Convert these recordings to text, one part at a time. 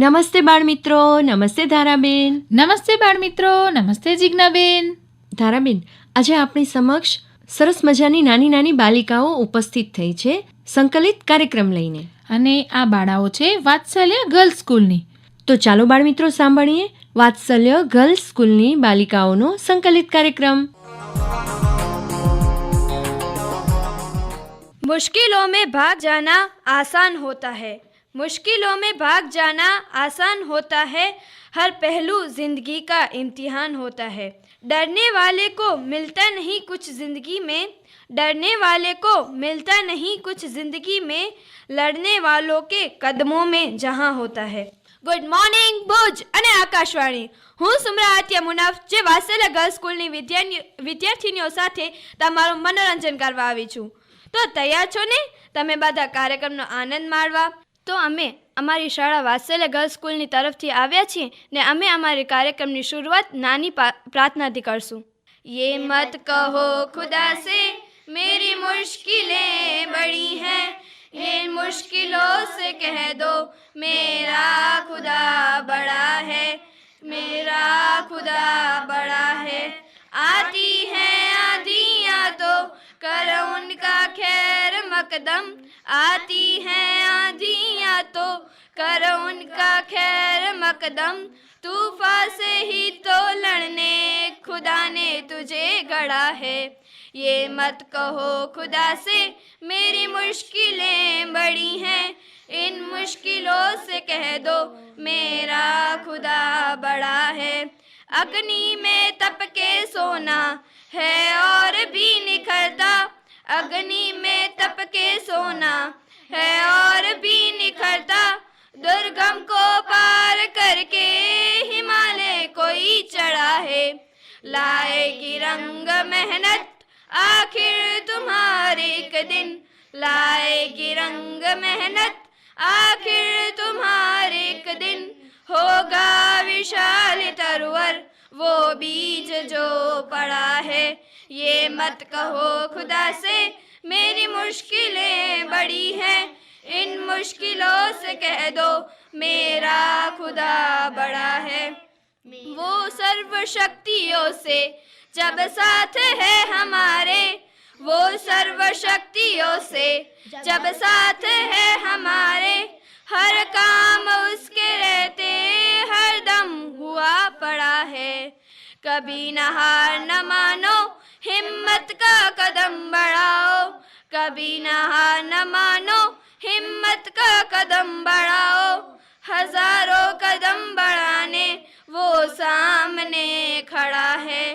નમસ્તે બાળ મિત્રો નમસ્તે ધારાબેન. નમસ્તે બાળ મિત્રો નમસ્તે જિજ્ઞાબેન. ધારાબેન આજે આપણી સમક્ષ સરસ મજાની નાની નાની બાલિકાઓ ઉપસ્થિત થઈ છે સંકલિત કાર્યક્રમ લઈને. અને આ બાળાઓ છે વાત્સલ્ય ગર્લ્સ સ્કૂલની. તો ચાલો બાળમિત્રો સાંભળીએ વાત્સલ્ય ગર્લ્સ સ્કૂલની બાલિકાઓનો સંકલિત કાર્યક્રમ. મુશ્કેલો મેં ભાગ જાના આસાન હોતા હૈ. मुश्किलों में भाग जाना आसान होता है हर पहलू जिंदगी का इम्तिहान होता है डरने वाले को मिलता नहीं कुछ जिंदगी में डरने वाले को मिलता नहीं कुछ जिंदगी में लड़ने वालों के कदमों में जहां होता है ગુડ મોર્નિંગ ભુજ અને આકાશવાણી હું સુમરા આત્યા મુનાફ જે વાત્સલ્ય ગર્લ્સ સ્કૂલની વિદ્યાર્થી વિદ્યાર્થીનીઓ સાથે તમારું મનોરંજન કરવા આવી છું તો તૈયાર છો ને તમે બધા કાર્યક્રમનો આનંદ માણવા તો અમે અમારી શાળા વાત્સલ્ય ગર્લ્સ સ્કૂલની તરફથી આવ્યા છીએ ને અમે અમારી કાર્યક્રમની શરૂઆત નાની પા- પ્રાર્થનાથી કરશું ये मत कहो खुदा से मेरी मुश्किलें बड़ी हैं इन मुश्किलों से कह दो मेरा खुदा बड़ा है मेरा खुदा बड़ा है आती है आंधियाँ तो कर उनका खैर मकदम आती है आंधियाँ तो कर उनका खैर मकदम। तूफ़ान से ही तो लड़ने, खुदा ने तुझे गढ़ा है। ये मत कहो खुदा से, मेरी मुश्किलें बड़ी हैं। इन मुश्किलों से कह दो, मेरा खुदा बड़ा है। अग्नि में तप के सोना है और भी निखरता। अग्नि में तप के सोना है और भी निखरता। दुर्गम को पार करके हिमालय कोई चढ़ा है। लाएगी रंग मेहनत, आखिर तुम्हारे एक दिन। लाएगी रंग मेहनत, आखिर तुम्हारे एक दिन। होगा विशाल तरवर, वो बीज जो पड़ा है। ये मत कहो खुदा से, मेरी मुश्किलें बड़ी हैं। इन मुश्किलों से कह दो, मेरा खुदा बड़ा है। वो सर्व शक्तियों से, जब साथ है हमारे, वो सर्व शक्तियों से, जब साथ है हमारे, हर काम उसके रहते, हर दम हुआ पड़ा है। कभी न हार न मानो हिम्मत का कदम बढ़ाओ, कभी न न मानो, हिम्मत का कदम बढ़ाओ। हज़ारों कदम बढ़ाने, वो सामने खड़ा है।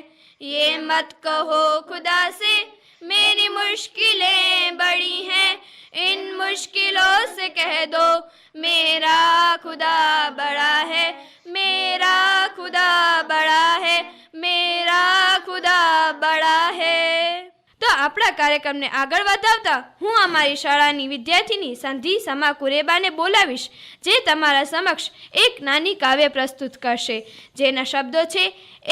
ये मत कहो खुदा से, मेरी मुश्किलें बड़ी हैं। इन मुश्किलों से कह दो, मेरा खुदा बड़ा है, मेरा खुदा बड़ा है। મેરા ખુદા બડા હે તો આપણા કાર્યક્રમને આગળ વધાવતા હું અમારી શાળાની વિદ્યાર્થીની સંધિ સમા કુરેબાને બોલાવીશ જે તમારા સમક્ષ એક નાની કાવ્ય પ્રસ્તુત કરશે જેના શબ્દો છે,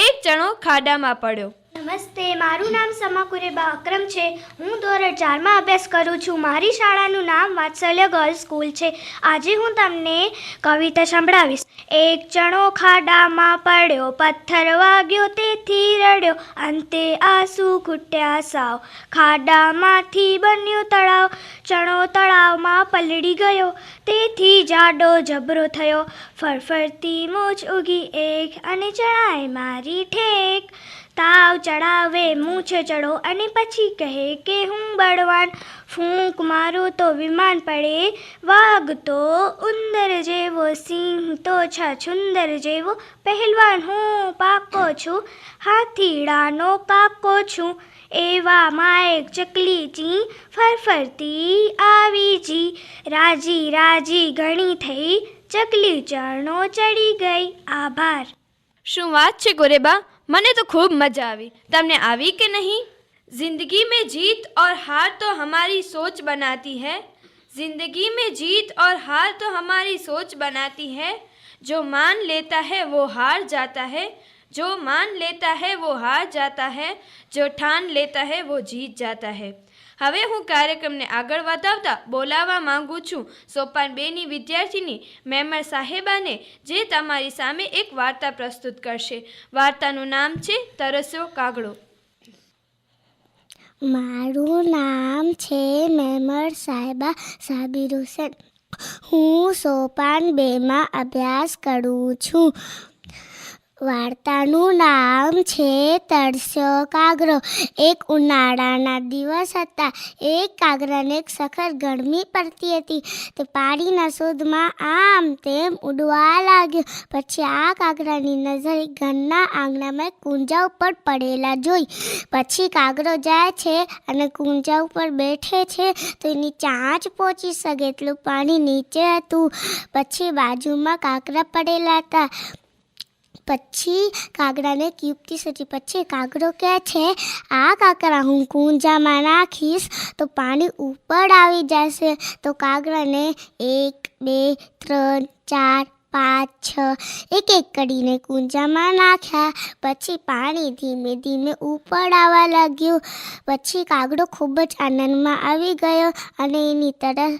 એક ચણો ખાડામાં પડ્યો. નમસ્તે, મારું નામ સમાકુરેબા અક્રમ છે. હું ધોરણ ચારમાં અભ્યાસ કરું છું. મારી શાળાનું નામ વાત્સલ્ય ગર્લ્સ સ્કૂલ છે. આજે હું તમને કવિતા સંભળાવીશ. એક ચણો ખાડામાં પડ્યો, પથ્થર વાગ્યો, તેથી રડ્યો. અંતે આંસુ ખૂટ્યા સાવ. ખાડામાંથી બન્યું તળાવ. ચણો તળાવમાં પલળી ગયો. તેથી જાડો જબરો થયો. ફરફરતી મૂછ ઉગી એક અને ચણાય મારી ઠેક. તાવ ચડાવે, મૂછ ચડો અને પછી કહે કે હું બળવાન. ફૂંક મારું તો વિમાન પડે, વાઘ તો ઉંદર જેવો, સિંહ તો છછુંદર જેવો. પહેલવાન હું પાકો છું, હાથીડાનો કાકો છું. એવામાં એક ચકલી ચી ફરફરતી આવી જી. રાજી રાજી ઘણી થઈ, ચકલી ચરણો ચડી ગઈ. આભાર. શું વાત છે ગોરેબા? મને તો खूब मजा આવી તમને આવી કે નહીં जिंदगी में जीत और हार तो हमारी सोच बनाती है जिंदगी में जीत और हार तो हमारी सोच बनाती है जो मान लेता है वो हार जाता है जो मान लेता है वो हार जाता है जो ठान लेता है वो जीत जाता है હવે હું કાર્યક્રમને આગળ વધાવતા બોલાવવા માંગુ છું સોપાન બેની વિદ્યાર્થીની મેમર સાહેબાને જે તમારી સામે એક વાર્તા પ્રસ્તુત કરશે વાર્તાનું નામ છે તરસ્યો કાગડો મારું નામ છે મેમર સાહેબા સાબિર હુસેન હું સોપાન બેમાં અભ્યાસ કરું છું વાર્તાનું નામ છે તરસ્યો કાગરો એક ઉનાળાના દિવસ હતા. એક કાગરાને એક સખત ગરમી પડતી હતી. તે પાણીના શોધમાં આમ તેમ ઉડવા લાગ્યો. પછી આ કાગરાની નજર ઘરના આંગણામાં કુંજા ઉપર પડેલા જોઈ. પછી કાગરો જાય છે અને કુંજા ઉપર બેઠે છે. તો એની ચાંચ પહોંચી શકે એટલું પાણી નીચે હતું. પછી બાજુમાં કાકરા પડેલા હતા. પછી કાગડાને યુક્તિ સૂચી પછી કાગડો કહે છે, આ કાકરા હું કુંજામાં નાખીશ તો પાણી ઉપર આવી જશે. તો કાગડાને એક, બે, ત્રણ, ચાર, પાંચ, છ, એક એક કરીને કુંજામાં નાખ્યા. પછી પાણી ધીમે ધીમે ઉપર આવવા લાગ્યું. પછી કાગડો ખૂબ જ આનંદમાં આવી ગયો અને એની તરફ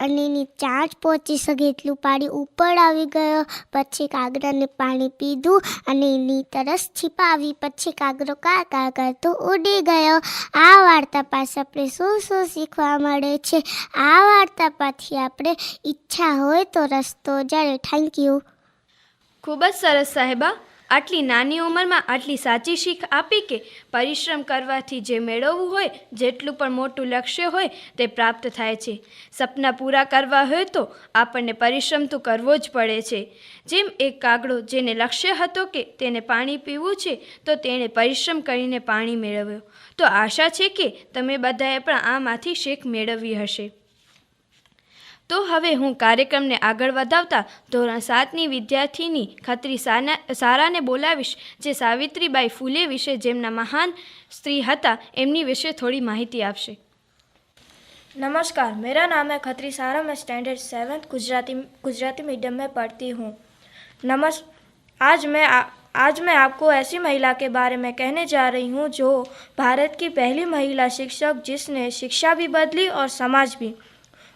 અને એની ચાંચ પહોંચી શકે એટલું પાણી ઉપર આવી ગયો. પછી કાગડાને પાણી પીધું અને એની તરસ છીપાવી. પછી કાગડો કા કા કરતો ઉડી ગયો. આ વાર્તા પાસે આપણે શું શું શીખવા મળે છે? આ વાર્તા પાછી આપણે ઈચ્છા હોય તો રસ્તો જ્યારે થેન્ક યુ ખૂબ જ સરસ સાહેબા. આટલી નાની ઉંમરમાં આટલી સાચી શીખ આપી કે પરિશ્રમ કરવાથી જે મેળવવું હોય, જેટલું પણ મોટું લક્ષ્ય હોય, તે પ્રાપ્ત થાય છે. સપના પૂરા કરવા હોય તો આપણને પરિશ્રમ તો કરવો જ પડે છે. જેમ એક કાગડો જેને લક્ષ્ય હતો કે તેને પાણી પીવું છે, તો તેણે પરિશ્રમ કરીને પાણી મેળવ્યો. તો આશા છે કે તમે બધાએ પણ આમાંથી શીખ મેળવી હશે. તો હવે હું કાર્યક્રમને આગળ વધાવતા ધોરણ સાતની વિદ્યાર્થીની ખત્રી સાના સારાને બોલાવીશ જે સાવિત્રીબાઈ ફૂલે વિશે જેમના મહાન સ્ત્રી હતા એમની વિશે થોડી માહિતી આપશે नमस्कार मेरा नाम है खत्री सारा मैं standard seventh Gujarati Gujarati medium में पढ़ती हूँ नमस् आज मैं आ, आज मैं आपको ऐसी महिला के बारे में कहने जा रही हूँ जो भारत की पहली महिला शिक्षक जिसने शिक्षा भी बदली और समाज भी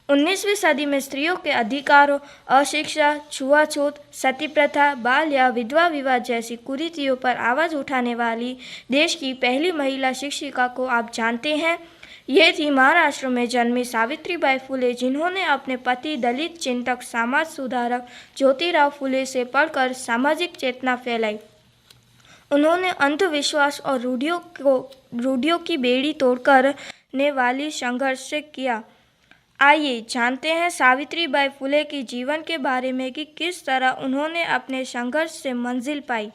19वीं सदी में स्त्रियों के अधिकारों, अशिक्षा, छुआछूत सती प्रथा बाल या विधवा विवाह जैसी कुरीतियों पर आवाज़ उठाने वाली देश की पहली महिला शिक्षिका को आप जानते हैं। ये थी महाराष्ट्र में जन्मी सावित्रीबाई फुले, जिन्होंने अपने पति दलित चिंतक, समाज सुधारक ज्योतिराव फुले से पढ़कर सामाजिक चेतना फैलाई। उन्होंने अंधविश्वास और रूढ़ियों को, रूढ़ियों की बेड़ी तोड़कर ने वाली संघर्ष किया। आइए जानते हैं सावित्री बाई फुले की जीवन के बारे में कि किस तरह उन्होंने अपने संघर्ष से मंजिल पाई।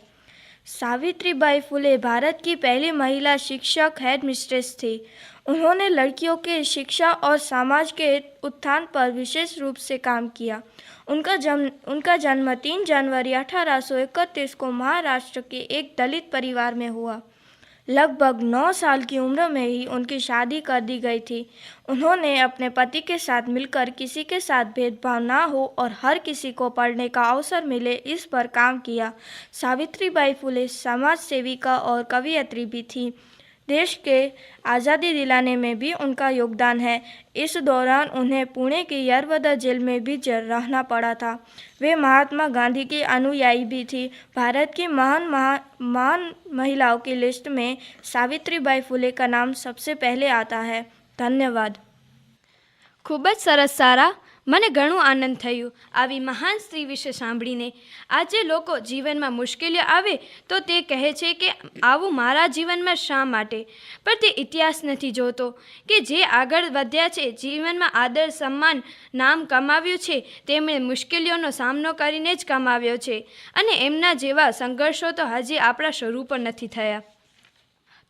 सावित्री बाई फुले भारत की पहली महिला शिक्षक हेड मिस्ट्रेस थी। उन्होंने लड़कियों के शिक्षा और समाज के उत्थान पर विशेष रूप से काम किया। उनका जन्म उनका जन्म तीन जनवरी 1831 को महाराष्ट्र के एक दलित परिवार में हुआ। लगभग नौ साल की उम्र में ही उनकी शादी कर दी गई थी। उन्होंने अपने पति के साथ मिलकर किसी के साथ भेदभाव ना हो और हर किसी को पढ़ने का अवसर मिले, इस पर काम किया। सावित्रीबाई फुले समाज सेविका और कवियत्री भी थी। देश के आज़ादी दिलाने में भी उनका योगदान है इस दौरान उन्हें पुणे की यरवदा जेल में भी जर रहना पड़ा था वे महात्मा गांधी की अनुयायी भी थी भारत की महान महा महान महिलाओं की लिस्ट में सावित्रीबाई फुले का नाम सबसे पहले आता है धन्यवाद ખૂબ જ સરસ સારા મને ઘણું આનંદ થયું. આવી મહાન સ્ત્રી વિશે સાંભળીને આજે લોકો જીવનમાં મુશ્કેલીઓ આવે તો તે કહે છે કે, આવું મારા જીવનમાં શા માટે? પણ તે ઇતિહાસ નથી જોતો કે જે આગળ વધ્યા છે, જીવનમાં આદર, સન્માન, નામ કમાવ્યું છે, તેમણે મુશ્કેલીઓનો સામનો કરીને જ કમાવ્યો છે. અને એમના જેવા સંઘર્ષો તો હજી આપણા શરૂ પણ નથી થયા.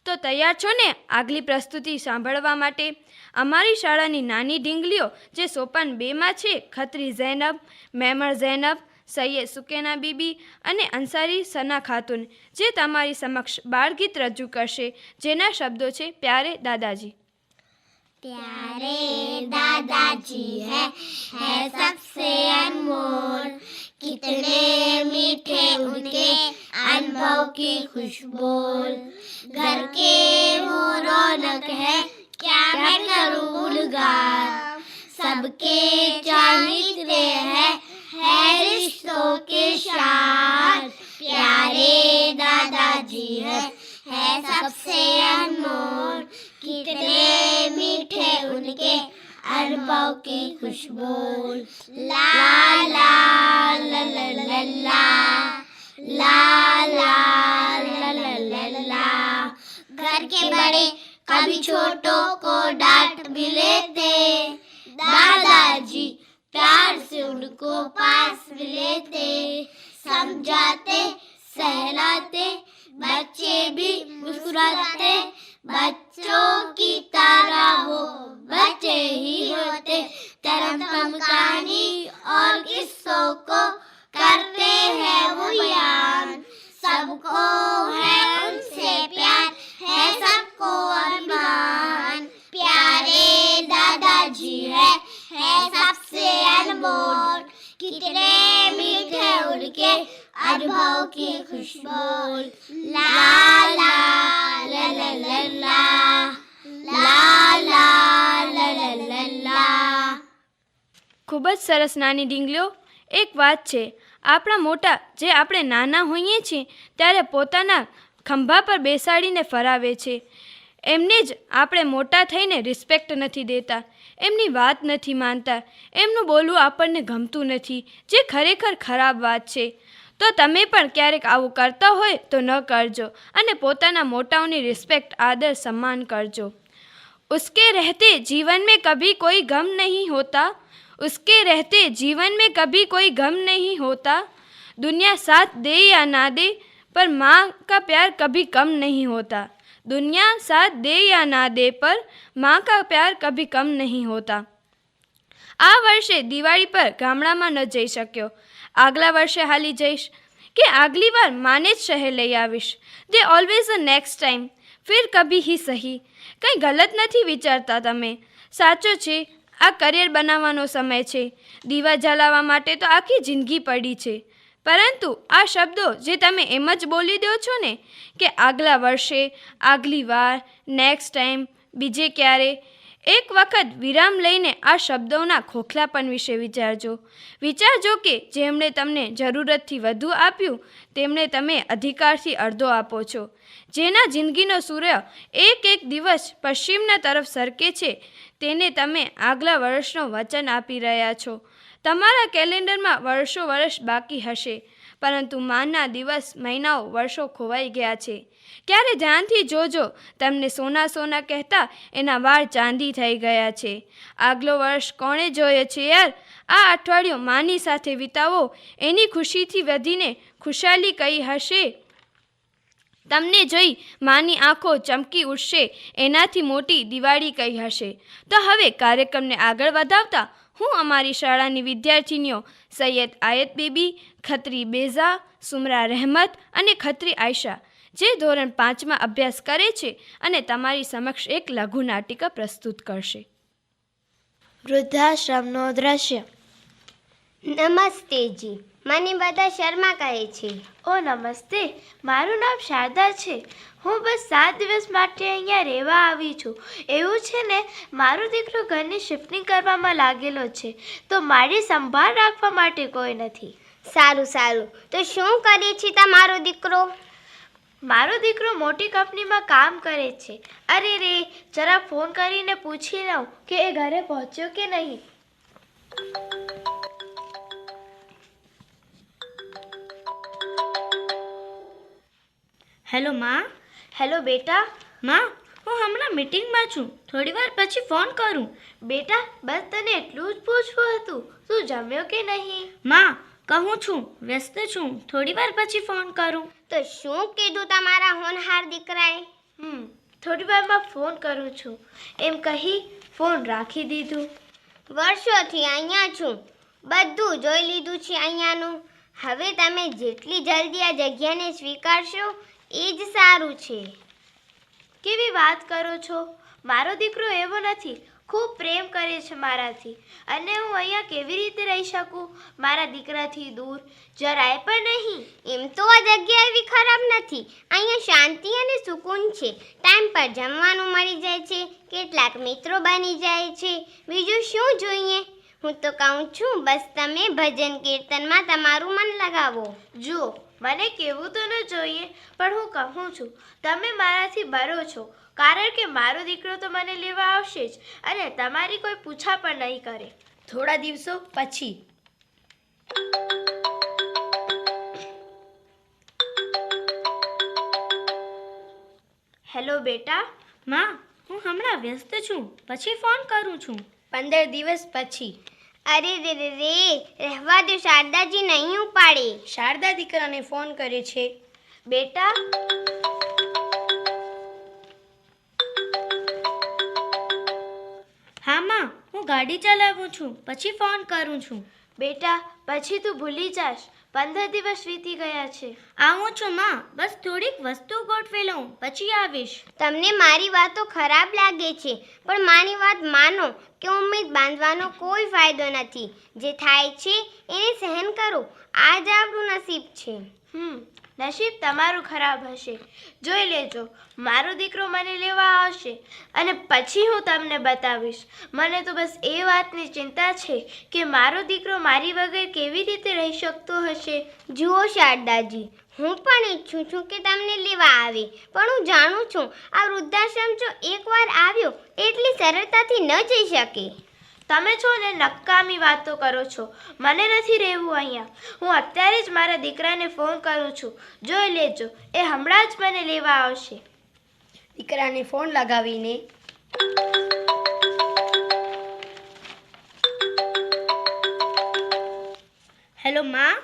તો તૈયાર છો ને આગલી પ્રસ્તુતિ સાંભળવા માટે? અમારી શાળાની નાની ઢીંગલીઓ જે સોપાન બેમાં છે ખત્રી ઝૈનબ મેમર ઝૈનબ સૈયદ સુકેના બીબી અને અંસારી સના ખાતુન જે તમારી સમક્ષ બાળગીત રજૂ કરશે જેના શબ્દો છે પ્યારે દાદાજી प्यारे दादाजी है है सबसे अनमोल कितने मीठे उनके अनुभव की खुशबू घर के वो रौनक है क्या मैं करूँ गुलगार सबके चाहते हैं, है रिश्तों के शान प्यारे दादाजी है है सबसे अनमोल। कितने मीठे उनके अरबों की खुशबू ला ला ला ला ला। ला ला ला ला ला ला। घर के बड़े कभी छोटों को डांट भी लेते दादाजी प्यार से उनको पास भी लेते समझाते, सहलाते, बच्चे भी मुस्कुराते, बच्चों की तरह वो बच्चे ही होते। तरम तम कहानी और किस्सों को करते हैं वो याद सबको है उनसे प्यार, है सबको दादाजी है है सबसे अनमोल कितने मीठे उनके अनुभव की खुशबू ला ला ला ला ला ला ला ला ला ला ला ला ખૂબ જ સરસ નાની ડીંગલીઓ એક વાત છે આપણા મોટા જે આપણે નાના હોઈએ છીએ ત્યારે પોતાના ખંભા પર બેસાડીને ફરાવે છે એમને જ આપણે મોટા થઈને રિસ્પેક્ટ નથી દેતા એમની વાત નથી માનતા એમનું બોલવું આપણને ગમતું નથી જે ખરેખર ખરાબ વાત છે તો તમે પણ ક્યારેક આવું કરતા હોય તો ન કરજો અને પોતાના મોટાઓની રિસ્પેક્ટ આદર સન્માન કરજો उसके रहते जीवन में कभी कोई गम नहीं होता उसके रहते जीवन में कभी कोई गम नहीं होता दुनिया साथ दे या ना दे पर माँ का प्यार कभी कम नहीं होता दुनिया साथ दे या ना दे पर माँ का प्यार कभी कम नहीं होता આ વર્ષે દિવાળી પર ગામડામાં ન જઈ શક્યો આગલા વર્ષે હાલી જઈશ કે આગલી વાર માને જ શહેર લઈ આવીશ there always a next time ફિર કભી હી સહી કંઈ ગલત નથી વિચારતા તમે સાચો છે આ કરિયર બનાવવાનો સમય છે દીવા જલાવવા માટે તો આખી જિંદગી પડી છે પરંતુ આ શબ્દો જે તમે એમ જ બોલી દો છો ને કે આગલા વર્ષે, આગલી વાર નેક્સ્ટ ટાઈમ બીજે ક્યારે, એક વખત વિરામ લઈને આ શબ્દોના ખોખલાપન વિશે વિચારજો. વિચારજો કે જેમણે તમને જરૂરતથી વધુ આપ્યું તેમણે તમે અધિકારથી અડધો આપો છો. જેના જિંદગીનો સૂર્ય એક એક દિવસ પશ્ચિમના તરફ સરકે છે, તેને તમે આગલા વર્ષનો વચન આપી રહ્યા છો. તમારા કેલેન્ડરમાં વર્ષો વર્ષ બાકી હશે, પરંતુ માના દિવસ મહિનાઓ વર્ષો ખોવાઈ ગયા છે. ક્યારે ધ્યાનથી જોજો, તમને સોના સોના કહેતા એના વાળ ચાંદી થઈ ગયા છે. આગલો વર્ષ કોણે જોયો છે યાર? આ અઠવાડિયું માની સાથે વિતાવો, એની ખુશીથી વધીને ખુશાલી કઈ હશે? તમને જોઈ માની આંખો ચમકી ઉઠશે, એનાથી મોટી દિવાળી કઈ હશે? તો હવે કાર્યક્રમને આગળ વધાવતા હું અમારી શાળાની વિદ્યાર્થીનીઓ સૈયદ આયત બેબી, ખત્રી બેઝા, સુમરા રહેમત અને ખત્રી આયશા, જે ધોરણ પાંચમાં અભ્યાસ કરે છે અને તમારી સમક્ષ એક લઘુ નાટિકા પ્રસ્તુત કરશે. વૃદ્ધાશ્રમનો દ્રશ્ય. નમસ્તે જી. મને બધા શર્મા કહે છે. ઓ નમસ્તે મારું નામ શારદા છે. હું બસ સાત દિવસ માટે અહીંયા રહેવા આવી છું. એવું છે ને મારો દીકરો ઘરની શિફ્ટિંગ કરવામાં લાગેલો છે તો મારી સંભાળ રાખવા માટે કોઈ નથી. સારું સારું. તો શું કરે છે તમારો દીકરો? મારો દીકરો મોટી કંપનીમાં કામ કરે છે. અરે રે જરા ફોન કરીને પૂછી લઉં કે એ ઘરે પહોંચ્યો કે નહીં? હેલો માં. હેલો બેટા. માં હું હમણાં મીટિંગમાં છું. થોડી વાર પછી ફોન કરું. બેટા બસ તને એટલું જ પૂછવું હતું. તું જમ્યો કે નહીં? માં કહું છું વ્યસ્ત છું. થોડી વાર પછી ફોન કરું. તો શું કીધું તમારા હોનહાર દીકરાએ? હમ થોડી વારમાં ફોન કરું છું. એમ કહી ફોન રાખી દીધું. વર્ષોથી અહીંયા છું. બધું જોઈ લીધું છે અહીંયાનું. હવે તમે જેટલી જલ્દી આ જગ્યાને સ્વીકારશો એ જ સારું છે. કેવી વાત કરો છો? મારો દીકરો એવો નથી. ખૂબ પ્રેમ કરે છે મારાથી. અને હું અહીંયા કેવી રીતે રહી શકું? મારા દીકરાથી દૂર. જરાય પણ નહીં. એમ તો આ જગ્યા એવી ખરાબ નથી. અહીંયા શાંતિ અને સુકૂન છે. ટાઈમ પર જમવાનું મળી જાય છે. કેટલાક મિત્રો બની જાય છે. બીજું શું જોઈએ? હું તો કહું છું, બસ તમે ભજન કીર્તનમાં તમારું મન લગાવો. જુઓ મને કહેવું તો ન જોઈએ પણ હું કહું છું તમે મારાથી બરો છો કારણ કે મારો દીકરો તો મને લેવા આવશે જ અને તમારી કોઈ પૂછા પણ નહીં કરે. થોડા દિવસો પછી. હેલો બેટા. માં હું હમણાં વ્યસ્ત છું પછી ફોન કરું છું. પંદર દિવસ પછી. અરે રે રે રે રહેવા દે શારદાજી નહીં ઉપાડે શારદા દીકરાને ફોન કરે છે. બેટા? હા માં હું ગાડી ચલાવું છું પછી ફોન કરું છું. બેટા પછી તું ભૂલી જાશ. પંદર દિવસ વીતી ગયા છે. આવું છું માં. બસ થોડીક વસ્તુ ગોઠવી લઉં પછી આવીશ. તમને મારી વાતો ખરાબ લાગે છે પણ મારી વાત માનો કે ઉમ્મીદ બાંધવાનો કોઈ ફાયદો નથી. જે થાય છે એને સહન કરો. આ જ આપણું નસીબ છે. હમ નસીબ તમારું ખરાબ હશે. જોઈ લેજો, મારો દીકરો મને લેવા આવશે અને પછી હું તમને બતાવીશ. મને તો બસ એ વાતની ચિંતા છે કે મારો દીકરો મારી વગર કેવી રીતે રહી શકતો હશે? જુઓ શારદાજી, હું પણ ઈચ્છું છું કે તમને લેવા આવે, પણ હું જાણું છું આ વૃદ્ધાશ્રમ જો એકવાર આવ્યો, એટલી સરળતાથી ન જઈ શકે. તમે છો ને નકામી વાતો કરો છો. મને નથી રહેવું અહીંયા. હું અત્યારે જ મારા દીકરાને ફોન કરું છું. જોઈ લેજો એ હમણાં જ મને લેવા આવશે. દીકરાને ફોન લગાવીને. હેલો માં?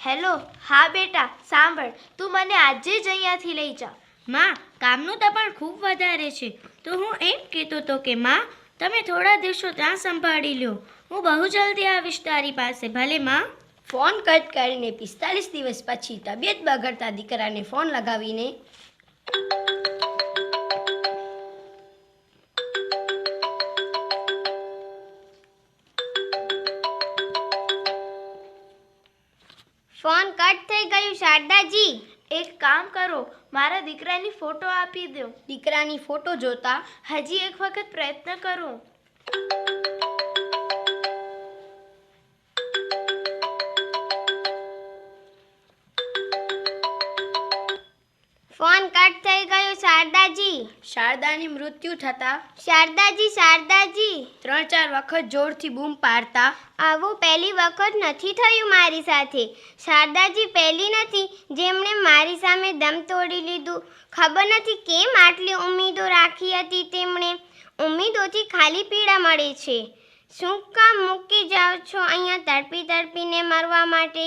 હેલો હા બેટા સાંભળ તું મને આજે જ અહીંયાથી લઈ જા. માં કામનું દબાણ ખૂબ વધારે છે. તો હું એમ કહેતો હતો કે માં તમે થોડા દિવસો ત્યાં સંભાળી લ્યો હું બહુ જલ્દી આવીશ તારી પાસે, ભલે માં. ફોન કટ કરીને પિસ્તાલીસ દિવસ પછી તબિયત બગડતા દીકરાને ફોન લગાવીને ફોન કટ થઈ ગયું શારદાજી. એક કામ કરો મારા દીકરાની ફોટો આપી દો દીકરાની ફોટો જોતા હજી એક વખત પ્રયત્ન કરો. શારદાની મૃત્યુ થતા શારદાજી શારદાજી. ત્રણ ચાર વખત જોરથી બૂમ પાડતા આવું પહેલી વખત નથી થયું મારી સાથે. શારદાજી પહેલી નથી જેમણે મારી સામે દમ તોડી લીધું. ખબર નથી કેમ આટલી ઉમ્મીદો રાખી હતી તેમણે. ઉમ્મીદોથી ખાલી પીડા મળે છે. શું કામ મૂકી જાઓ છો અહીંયા તડપી તડપીને મરવા માટે?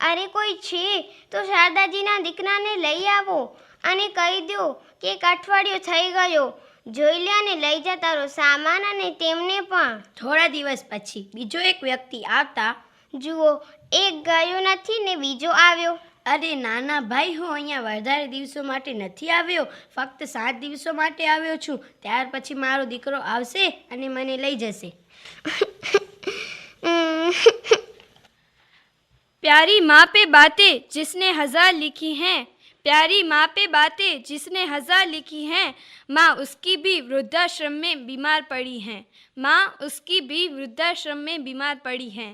અરે કોઈ છે તો શારદાજીના દીકરાને લઈ આવો. અને કહી દો કે એક અઠવાડિયો થઈ ગયો જોઈ લે અને લઈ જા તારો સામાન અને તેમને પણ થોડા દિવસ પછી બીજો એક વ્યક્તિ આવતા જુઓ એક ગયો નથી ને બીજો આવ્યો અરે નાના ભાઈ હું અહીંયા વધારે દિવસો માટે નથી આવ્યો ફક્ત સાત દિવસો માટે આવ્યો છું ત્યાર પછી મારો દીકરો આવશે અને મને લઈ જશે ઉમ, प्यारी माँ पे बातें जिसने हजार लिखी हैं प्यारी माँ पे बातें जिसने हजार लिखी हैं माँ उसकी भी वृद्धाश्रम में बीमार पड़ी हैं माँ उसकी भी वृद्धाश्रम में બીમાર પડી हैं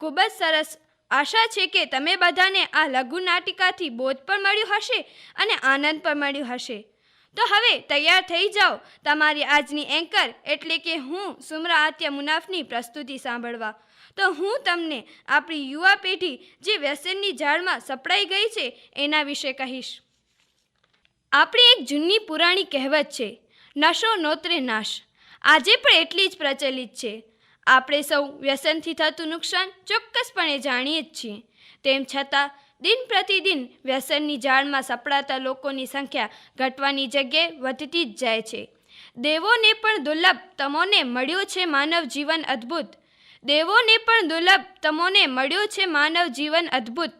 ખૂબ જ સરસ આશા છે કે તમે બધાને આ લઘુ નાટિકાથી બોધ પણ મળ્યું હશે અને આનંદ પણ મળ્યું હશે તો હવે તૈયાર થઈ જાઓ. તમારી આજની એન્કર એટલે કે હું સુમરા આત્ય મુનાફની પ્રસ્તુતિ સાંભળવા. તો હું તમને આપણી યુવા પેઢી જે વ્યસનની જાળમાં સપડાઈ ગઈ છે એના વિશે કહીશ. આપણી એક જૂની પુરાણી કહેવત છે, નશો નોતરે નાશ. આજે પણ એટલી જ પ્રચલિત છે. આપણે સૌ વ્યસનથી થતું નુકસાન ચોક્કસપણે જાણીએ જ છીએ. તેમ છતાં દિન પ્રતિદિન વ્યસનની જાળમાં સપડાતા લોકોની સંખ્યા ઘટવાની જગ્યાએ વધતી જ જાય છે. દેવોને પણ દુર્લભ તમોને મળ્યો છે માનવ જીવન અદ્ભુત. દેવોને પણ દુર્લભ તમોને મળ્યો છે માનવ જીવન અદ્ભુત.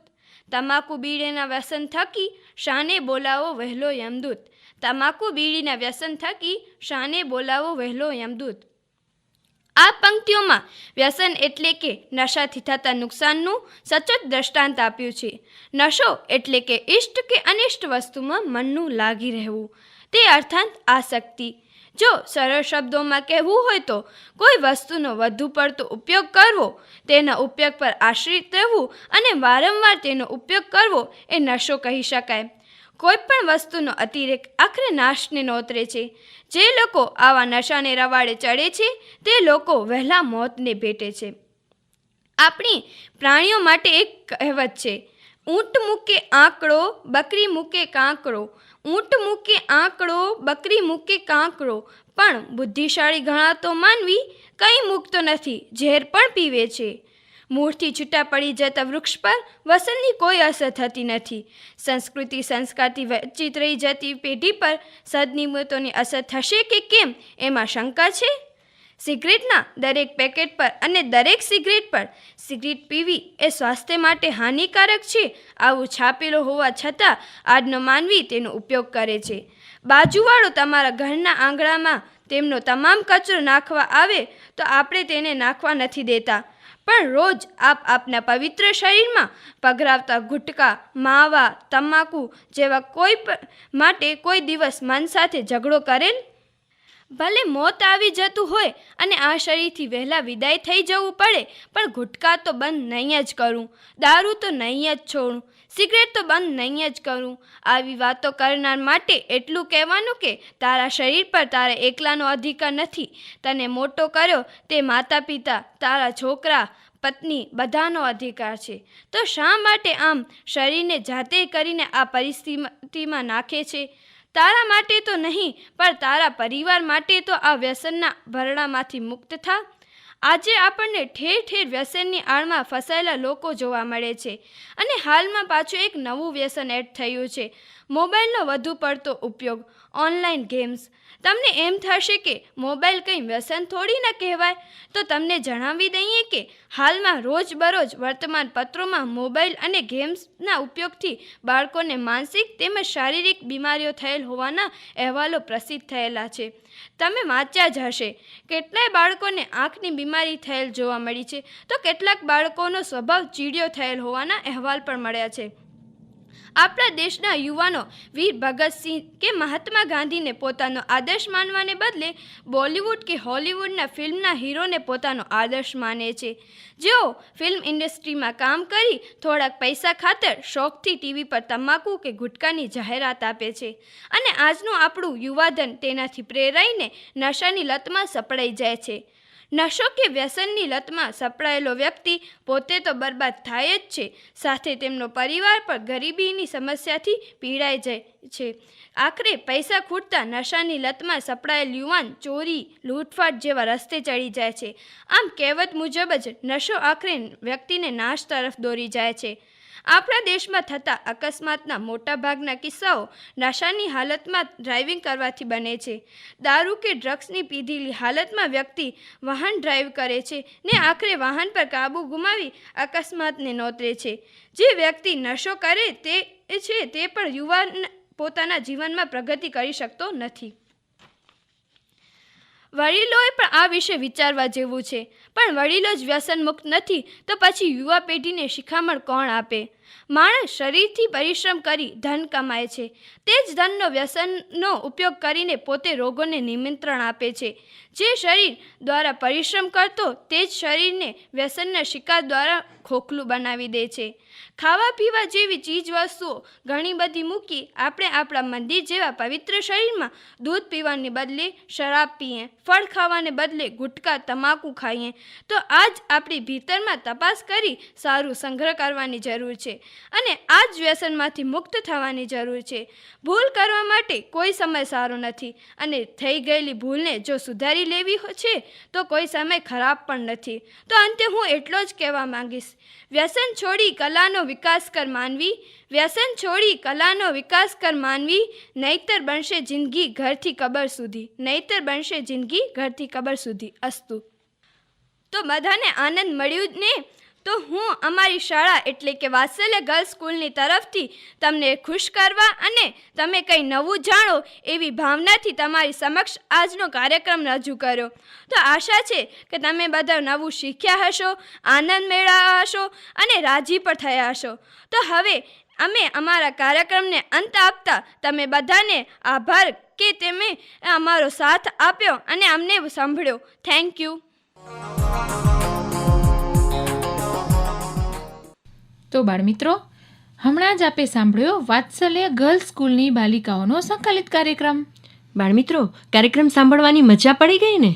તમાકુ બીડીના વ્યસન થકી શાને બોલાવો વહેલો યમદૂત. તમાકુ બીડીના વ્યસન થકી શાને બોલાવો વહેલો યમદૂત. આ પંક્તિઓમાં વ્યસન એટલે કે નશાથી થતા નુકસાનનું સચોટ દ્રષ્ટાંત આપ્યું છે. નશો એટલે કે ઇષ્ટ કે અનિષ્ટ વસ્તુમાં મનનું લાગી રહેવું. તે અર્થાંત આસક્તિ. જો સરળ શબ્દોમાં કહેવું હોય તો કોઈ વસ્તુનો વધુ પડતો ઉપયોગ કરવો, તેના ઉપયોગ પર આશ્રિત રહેવું અને વારંવાર તેનો ઉપયોગ કરવો એ નશો કહી શકાય. કોઈ પણ વસ્તુનો અતિરેક આખરે નાશને નોતરે છે. જે લોકો આવા નશાને રવાડે ચડે છે, તે લોકો વહેલા મોતને ભેટે છે. આપણી પ્રાણીઓ માટે એક કહેવત છે, ઊંટ મૂકે આંકડો, બકરી મૂકે કાંકડો. ઊંટ મૂકે આંકડો, બકરી મૂકે કાંકડો. પણ બુદ્ધિશાળી ગણાતો માનવી કંઈ મૂકતો નથી, ઝેર પણ પીવે છે. મૂળથી છૂટા પડી જતા વૃક્ષ પર વસનની કોઈ અસર થતી નથી. સંસ્કૃતિ સંસ્કારથી વંચિત રહી જતી પેઢી પર સદનિયમતોની અસર થશે કે કેમ એમાં શંકા છે? સિગરેટના દરેક પેકેટ પર અને દરેક સિગરેટ પર સિગરેટ પીવી એ સ્વાસ્થ્ય માટે હાનિકારક છે. આવું છાપેલો હોવા છતાં આજનો માનવી તેનો ઉપયોગ કરે છે. બાજુવાળો તમારા ઘરના આંગણામાં તેમનો તમામ કચરો નાખવા આવે તો આપણે તેને નાખવા નથી દેતા. પણ રોજ આપ આપના પવિત્ર શરીરમાં પઘરાવતા ગુટકા, માવા, તમાકુ જેવા કોઈ માટે કોઈ દિવસ મન સાથે ઝઘડો કરેલ ભલે મોત આવી જતું હોય અને આ શરીરથી વહેલા વિદાય થઈ જવું પડે, પણ ગુટકા તો બંધ નહીં જ કરું. દારૂ તો નહીં જ છોડું. સિગરેટ તો બંધ નહીં જ કરું. આવી વાતો કરનાર માટે એટલું કહેવાનું કે તારા શરીર પર તારા એકલાનો અધિકાર નથી. તને મોટો કર્યો તે માતા પિતા તારા છોકરા, પત્ની બધાનો અધિકાર છે. તો શા માટે આમ શરીરને જાતે કરીને આ પરિસ્થિતિમાં નાખે છે? તારા માટે તો નહીં, પણ તારા પરિવાર માટે તો આ વ્યસનના ભરણામાંથી મુક્ત થા. આજે આપણને ઠેર ઠેર વ્યસનની આળમાં ફસાયેલા લોકો જોવા મળે છે અને હાલમાં પાછું એક નવું વ્યસન એડ થયું છે. મોબાઈલનો વધુ પડતો ઉપયોગ, ઓનલાઈન ગેમ્સ તમને એમ થશે કે મોબાઈલ કંઈ વ્યસન થોડી ન કહેવાય? તો તમને જણાવી દઈએ કે હાલમાં રોજબરોજ વર્તમાન પત્રોમાં મોબાઈલ અને ગેમ્સના ઉપયોગથી બાળકોને માનસિક તેમજ શારીરિક બીમારીઓ થયેલ હોવાના અહેવાલો પ્રસિદ્ધ થયેલા છે. તમે વાંચ્યા જ હશે, કેટલાય બાળકોને આંખની બીમારી થયેલ જોવા મળી છે. તો કેટલાક બાળકોનો સ્વભાવ ચીડિયો થયેલ હોવાના અહેવાલ પણ મળ્યા છે. આપણા દેશના યુવાનો વીર ભગતસિંહ કે મહાત્મા ગાંધીને પોતાનો આદર્શ માનવાને બદલે બોલિવૂડ કે હોલિવૂડના ફિલ્મના હીરોને પોતાનો આદર્શ માને છે. જેઓ ફિલ્મ ઇન્ડસ્ટ્રીમાં કામ કરી થોડાક પૈસા ખાતર શોખથી ટીવી પર તમાકુ કે ગુટકાની જાહેરાત આપે છે અને આજનું આપણું યુવાધન તેનાથી પ્રેરાઈને નશાની લતમાં સપડાઈ જાય છે. નશો કે વ્યસનની લતમાં સપડાયેલો વ્યક્તિ પોતે તો બરબાદ થાય જ છે. સાથે તેમનો પરિવાર પણ ગરીબીની સમસ્યાથી પીડાઈ જાય છે. આખરે પૈસા ખૂટતા નશાની લતમાં સપડાયેલ યુવાન ચોરી, લૂંટફાટ જેવા રસ્તે ચડી જાય છે. આમ કહેવત મુજબ જ નશો આખરે વ્યક્તિને નાશ તરફ દોરી જાય છે. આપણા દેશમાં થતા અકસ્માતના મોટાભાગના કિસ્સાઓ નશાની હાલતમાં ડ્રાઇવિંગ કરવાથી બને છે. દારૂ કે ડ્રગ્સની પીધેલી હાલતમાં વ્યક્તિ વાહન ડ્રાઈવ કરે છે ને આખરે વાહન પર કાબુ ગુમાવી અકસ્માતને નોતરે છે. જે વ્યક્તિ નશો કરે તે છે તે પણ યુવાન પોતાના જીવનમાં પ્રગતિ કરી શકતો નથી. વડીલોએ પણ આ વિશે વિચારવા જેવું છે. પણ વડીલો જ વ્યસન મુક્ત નથી, તો પછી યુવા પેઢીને શિખામણ કોણ આપે? માણસ શરીરથી પરિશ્રમ કરી ધન કમાય છે. તે જ ધનનો વ્યસનનો ઉપયોગ કરીને પોતે રોગોને નિમંત્રણ આપે છે. જે શરીર દ્વારા પરિશ્રમ કરતો, તે જ શરીરને વ્યસનના શિકાર દ્વારા ખોખલું બનાવી દે છે. ખાવા પીવા જેવી ચીજ વસ્તુઓ ઘણી બધી મૂકી આપણે આપણા મંદિર જેવા પવિત્ર શરીરમાં દૂધ પીવાને બદલે શરાબ પીએ, ફળ ખાવાને બદલે ગુટકા, તમાકુ ખાઈએ. તો આ જ આપણી ભીતરમાં તપાસ કરી સારું સંગ્રહ કરવાની જરૂર છે અને આ જ વ્યસનમાંથી મુક્ત થવાની જરૂર છે. ભૂલ કરવા માટે કોઈ સમય સારો નથી અને થઈ ગયેલી ભૂલને જો સુધારી લેવી છે, તો કોઈ સમય ખરાબ પણ નથી. તો અંતે હું એટલો જ કહેવા માંગીશ. વ્યસન છોડી કલાનો વિકાસ કર માનવી, વ્યસન છોડી કલાનો વિકાસ કર માનવી નહીતર બનશે જિંદગી ઘરથી કબર સુધી નહીતર બનશે જિંદગી ઘરથી કબર સુધી, અસ્તુ. તો બધાને આનંદ મળ્યું જ ને? તો હું અમારી શાળા એટલે કે વાત્સલ્ય ગર્લ્સ સ્કૂલની તરફથી તમને ખુશ કરવા અને તમે કંઈ નવું જાણો એવી ભાવનાથી તમારી સમક્ષ આજનો કાર્યક્રમ રજૂ કર્યો. તો આશા છે કે તમે બધા નવું શીખ્યા હશો, આનંદ મેળવ્યા હશો અને રાજી પણ થયા હશો. તો હવે અમે અમારા કાર્યક્રમને અંત આપતા તમે બધાને આભાર કે તમે અમારો સાથ આપ્યો અને અમને સાંભળ્યો. થેન્ક યુ તો બાળમિત્રો હમણાં જ આપે સાંભળ્યો વાત્સલ્ય ગર્લ્સ સ્કૂલની બાલિકાઓનો સંકલિત કાર્યક્રમ. બાળમિત્રો કાર્યક્રમ સાંભળવાની મજા પડી ગઈ ને?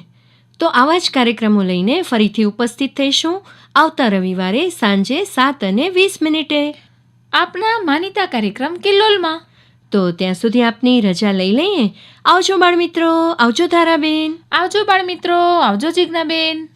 તો આવા જ કાર્યક્રમો લઈને ફરીથી ઉપસ્થિત થઈશું આવતા રવિવારે સાંજે સાત અને વીસ મિનિટે. આપના માનીતા કાર્યક્રમ કિલ્લોલમાં. તો ત્યાં સુધી આપની રજા લઈ લઈએ. આવજો બાળમિત્રો આવજો ધારાબેન. આવજો બાળમિત્રો આવજો જિજ્ઞાબેન.